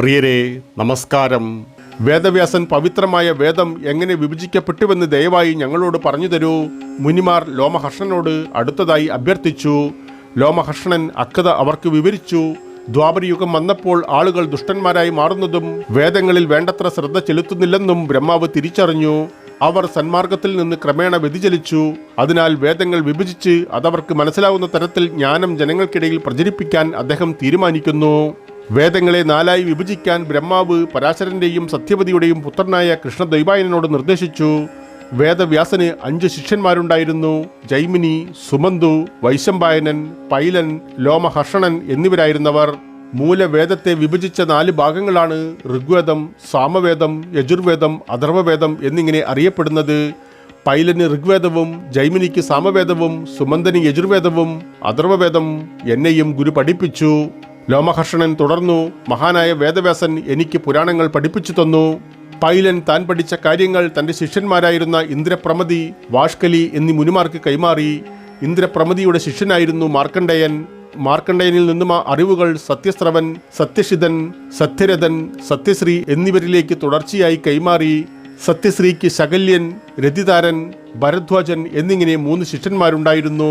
പ്രിയരെ നമസ്കാരം. വേദവ്യാസൻ പവിത്രമായ വേദം എങ്ങനെ വിഭജിക്കപ്പെട്ടുവെന്ന് ദയവായി ഞങ്ങളോട് പറഞ്ഞു തരൂ. മുനിമാർ ലോമഹർഷനോട് അടുത്തതായി അഭ്യർത്ഥിച്ചു. ലോമഹർഷണൻ അക്കഥ അവർക്ക് വിവരിച്ചു. ദ്വാപരയുഗം വന്നപ്പോൾ ആളുകൾ ദുഷ്ടന്മാരായി മാറുന്നതും വേദങ്ങളിൽ വേണ്ടത്ര ശ്രദ്ധ ചെലുത്തുന്നില്ലെന്നും ബ്രഹ്മാവ് തിരിച്ചറിഞ്ഞു. അവർ സന്മാർഗത്തിൽ നിന്ന് ക്രമേണ വ്യതിചലിച്ചു. അതിനാൽ വേദങ്ങൾ വിഭജിച്ച് അതവർക്ക് മനസ്സിലാവുന്ന തരത്തിൽ ജ്ഞാനം ജനങ്ങൾക്കിടയിൽ പ്രചരിപ്പിക്കാൻ അദ്ദേഹം തീരുമാനിക്കുന്നു. വേദങ്ങളെ നാലായി വിഭജിക്കാൻ ബ്രഹ്മാവ് പരാശരന്റെയും സത്യവതിയുടെയും പുത്രനായ കൃഷ്ണദ്വൈപായനോട് നിർദ്ദേശിച്ചു. വേദവ്യാസന് അഞ്ച് ശിഷ്യന്മാരുണ്ടായിരുന്നു. ജൈമിനി സുമന്തു വൈശമ്പായനൻ പൈലൻ ലോമഹർഷണൻ എന്നിവരായിരുന്നവർ. മൂലവേദത്തെ വിഭജിച്ച നാല് ഭാഗങ്ങളാണ് ഋഗ്വേദം സാമവേദം യജുർവേദം അഥർവവേദം എന്നിങ്ങനെ അറിയപ്പെടുന്നത്. പൈലന് ഋഗ്വേദവും ജൈമിനിക്ക് സാമവേദവും സുമന്തന് യജുർവേദവും അഥർവവേദം എന്നെയും ഗുരു പഠിപ്പിച്ചു. ലോമഹർഷണൻ തുടർന്നു മഹാനായ വേദവ്യാസൻ എനിക്ക് പുരാണങ്ങൾ പഠിപ്പിച്ചു തന്നു. പൈലൻ താൻ പഠിച്ച കാര്യങ്ങൾ തന്റെ ശിഷ്യന്മാരായിരുന്ന ഇന്ദ്രപ്രമതി വാഷ്കലി എന്നീ മുനിമാർക്ക് കൈമാറി. ഇന്ദ്രപ്രമതിയുടെ ശിഷ്യനായിരുന്നു മാർക്കണ്ഡേയൻ. മാർക്കണ്ഡയനിൽ നിന്നും ആ അറിവുകൾ സത്യസ്രവൻ സത്യഷിതൻ സത്യരഥൻ സത്യശ്രീ എന്നിവരിലേക്ക് തുടർച്ചയായി കൈമാറി. സത്യശ്രീക്ക് ശകല്യൻ രതിതാരൻ ഭരദ്വാജൻ എന്നിങ്ങനെ മൂന്ന് ശിഷ്യന്മാരുണ്ടായിരുന്നു.